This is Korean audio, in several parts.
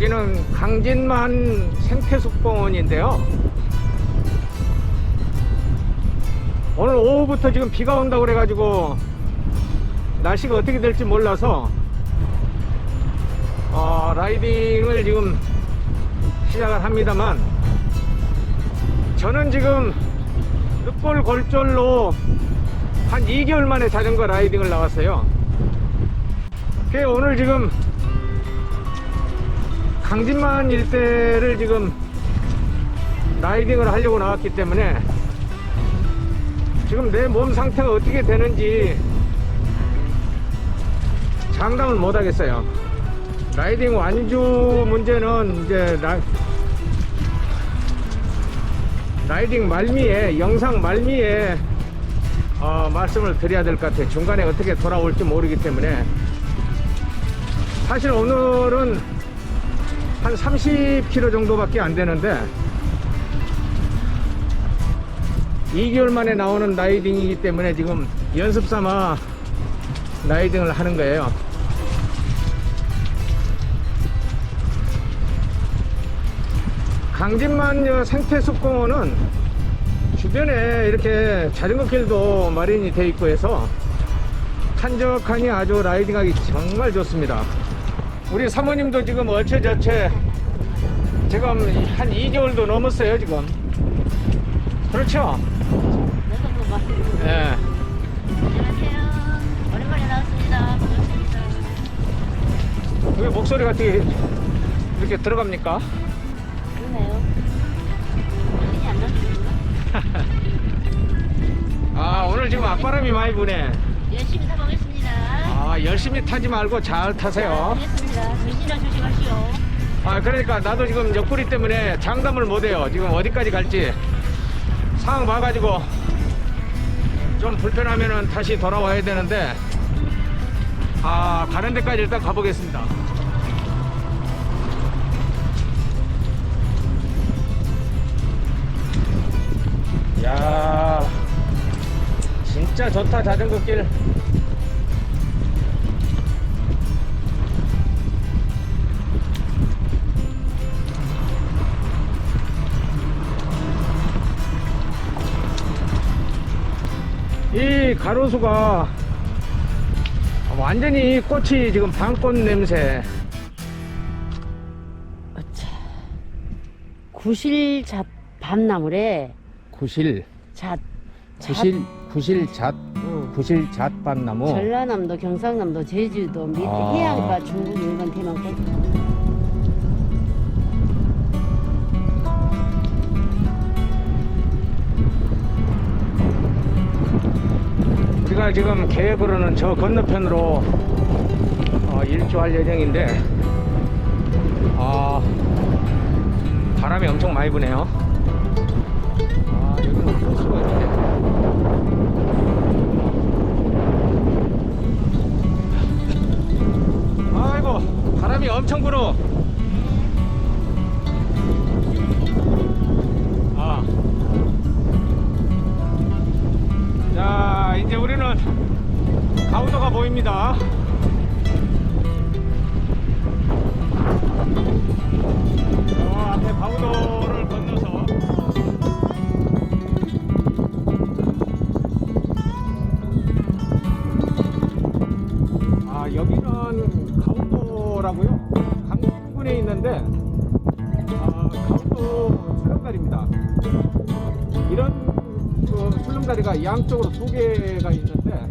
여기는 강진만 생태숙공원인데요. 오늘 오후부터 지금 비가 온다고 그래가지고 날씨가 어떻게 될지 몰라서 어, 라이딩을 지금 시작을 합니다만 저는 지금 늑골 골절로 한 2개월 만에 자전거 라이딩을 나왔어요. 오늘 지금 강진만 일대를 지금 라이딩을 하려고 나왔기 때문에 지금 내 몸 상태가 어떻게 되는지 장담을 못 하겠어요. 라이딩 완주 문제는 이제 라, 라이딩 말미에 영상 말미에 어, 말씀을 드려야 될 것 같아요. 중간에 어떻게 돌아올지 모르기 때문에 사실 오늘은 한 30km 정도밖에 안 되는데 2개월 만에 나오는 라이딩이기 때문에 지금 연습 삼아 라이딩을 하는 거예요. 강진만 생태숲공원은 주변에 이렇게 자전거 길도 마련이 돼 있고 해서 한적하니 아주 라이딩하기 정말 좋습니다. 우리 사모님도 지금 어체저체 지금 한 2개월도 넘었어요 지금 그렇죠? 예. 안녕하세요. 오랜만에 나왔습니다. 반갑습니다. 왜 목소리가 어떻게 이렇게 들어갑니까? 그러네요. 신이 안 났습니다. 아 오늘 지금 앞바람이 많이 부네 열심히. 아 열심히 타지 말고 잘 타세요 알겠습니다. 정신을 조심하시오. 아 그러니까 나도 지금 옆구리 때문에 장담을 못해요 지금 어디까지 갈지 상황 봐가지고 좀 불편하면은 다시 돌아와야 되는데 아 가는 데까지 일단 가보겠습니다 야 진짜 좋다 자전거 길 이 가로수가 완전히 꽃이 지금 방꽃 냄새 어차. 구실 잣 밤나물에 구실 잣. 구실 구실잣 응. 구실잣 밭나무 전라남도, 경상남도, 제주도, 밑에 아. 해안가, 중국, 일본, 대만 끝. 우리가 지금 계획으로는 저 건너편으로 어, 일주할 예정인데 아 바람이 엄청 많이 부네요. 아 여기는 호수가 있는데. 아이고 바람이 엄청 불어 가우도라고요. 강진군에 있는데 아, 가우도 출렁다리입니다. 이런 그 출렁다리가 양쪽으로 두 개가 있는데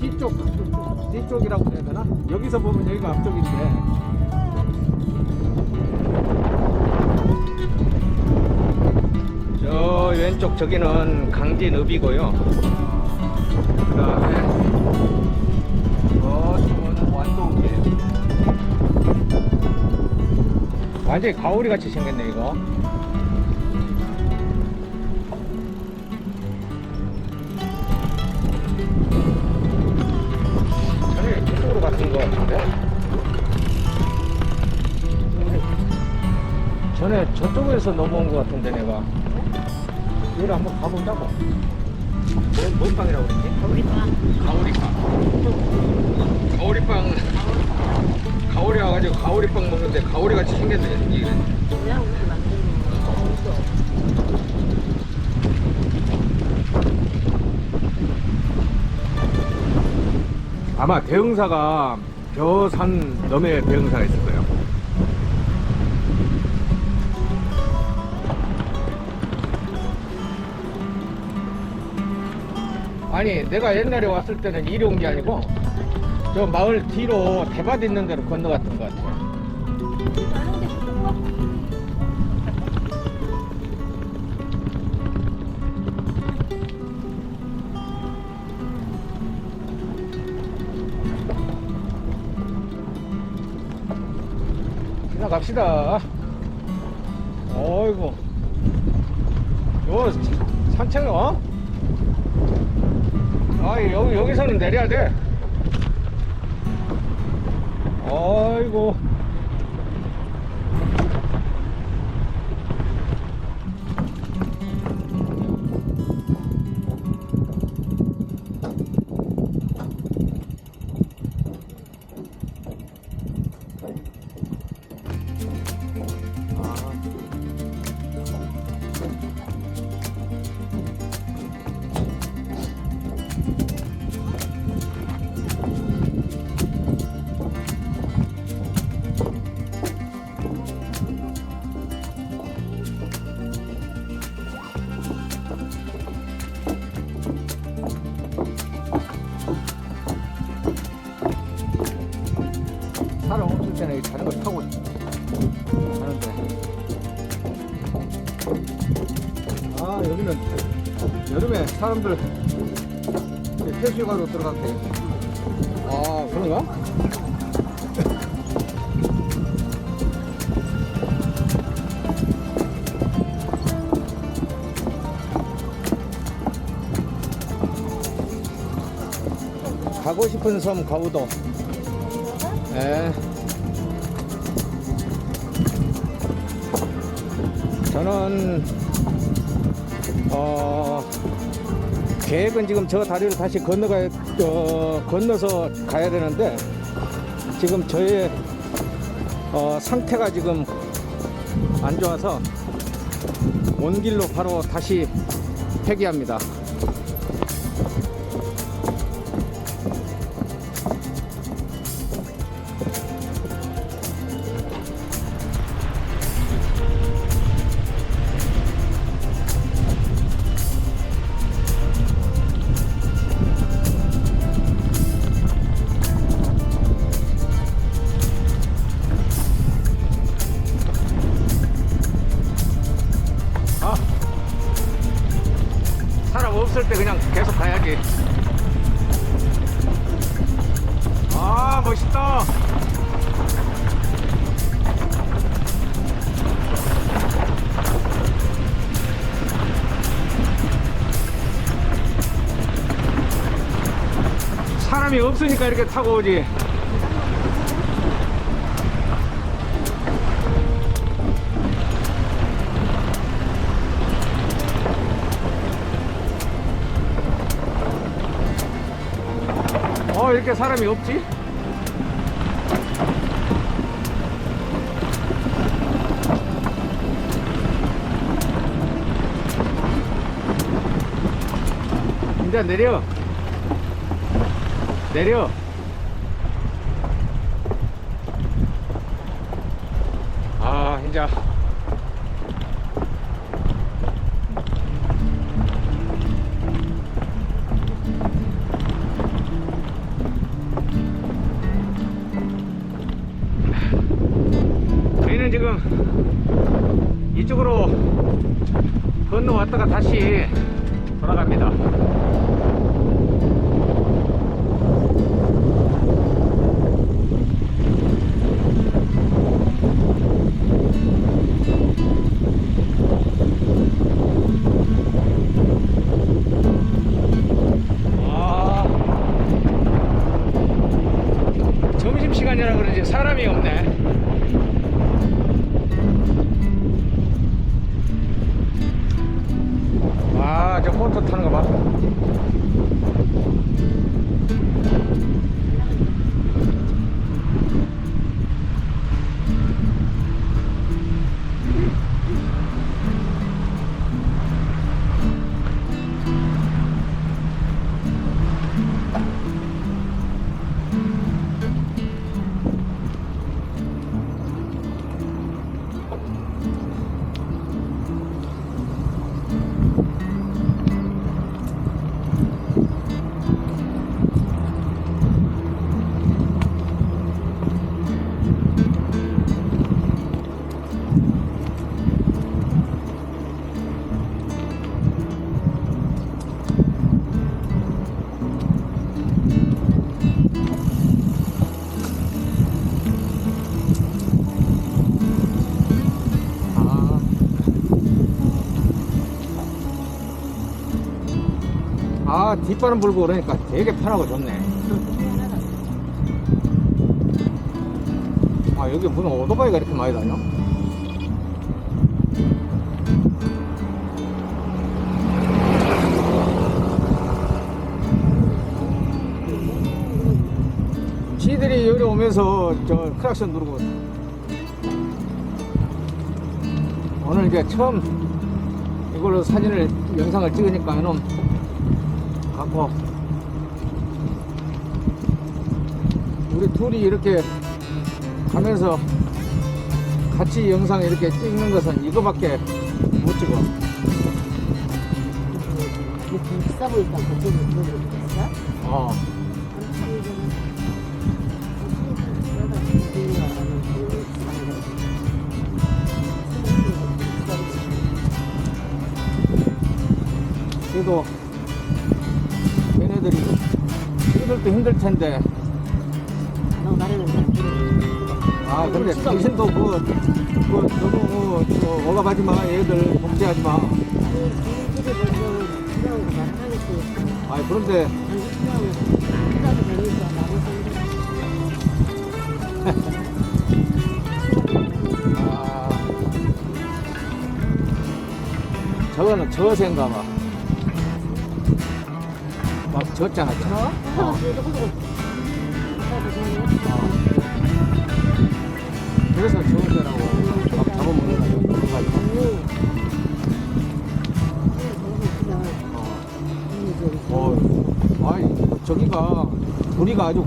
뒤쪽 뒤쪽이라고 해야 되나? 여기서 보면 여기가 앞쪽인데 저 왼쪽 저기는 강진읍이고요. 그 다음에 저쪽은 완도읍이에요. 완전히 가오리 같이 생겼네 이거. 전에 이쪽으로 갔던 것 같은데. 전에 저쪽에서 넘어온 것 같은데 내가. 여기를 한번 가본다고. 뭐, 뭔 빵이라고 그랬지? 방. 가오리빵. 가오리빵 가오리 와가지고 가오리빵 먹는데 가오리 같이 생겼네 이게. 뭐야 우리 만드는 거. 아마 대흥사가 벼산 넘에 대흥사가 있을 거예요. 아니 내가 옛날에 왔을 때는 이리 온 게 아니고 저 마을 뒤로 대밭 있는 데로 건너갔던 것 같아요. 지나갑시다. 어이구. 요 산책 어? 아 여기 여기서는 내려야 돼. 어이구. 이 자전거 타고 가는데 아 여기는 여름에 사람들 해수욕하러 들어갔대 아 그런가? 가고 싶은 섬 가우도 예. 저는 어 계획은 지금 저 다리를 다시 건너가 어, 건너서 가야 되는데 지금 저의 어, 상태가 지금 안 좋아서 온 길로 바로 다시 회귀합니다. 사람이 없으니까 이렇게 타고 오지 어 이렇게 사람이 없지? 이제 내려 내려 아 이제 저희는 지금 이쪽으로 건너왔다가 다시 돌아갑니다. 점심시간이라 그런지 사람이 없네. 아, 저 보트 타는 거 봐. 뒷바람 불고 그러니까 되게 편하고 좋네 아 여기 무슨 오토바이가 이렇게 많이 다녀? 지들이 여기 오면서 저 크락션 누르고 오늘 이제 처음 이걸로 사진을 영상을 찍으니까 이 놈 갖고 우리 둘이 이렇게 가면서 같이 영상 이렇게 찍는 것은 이거밖에 못 찍어 이렇게 비싸 보니까 그쪽으로 들어오겠어? 어. 그래도 얘네들이 힘들도 힘들 텐데. 아 근데 당신도 뭐, 뭐 너무 뭐, 뭐 억압하지 마. 얘들 복제하지 마. 아 그런데. 아 저거는 저생가 봐. 막 졌잖아. 저. 저? 어. 그래서 저거라고 막 잡아먹는 거 가지고. 어. 어. 아이 저기가 우리가 아주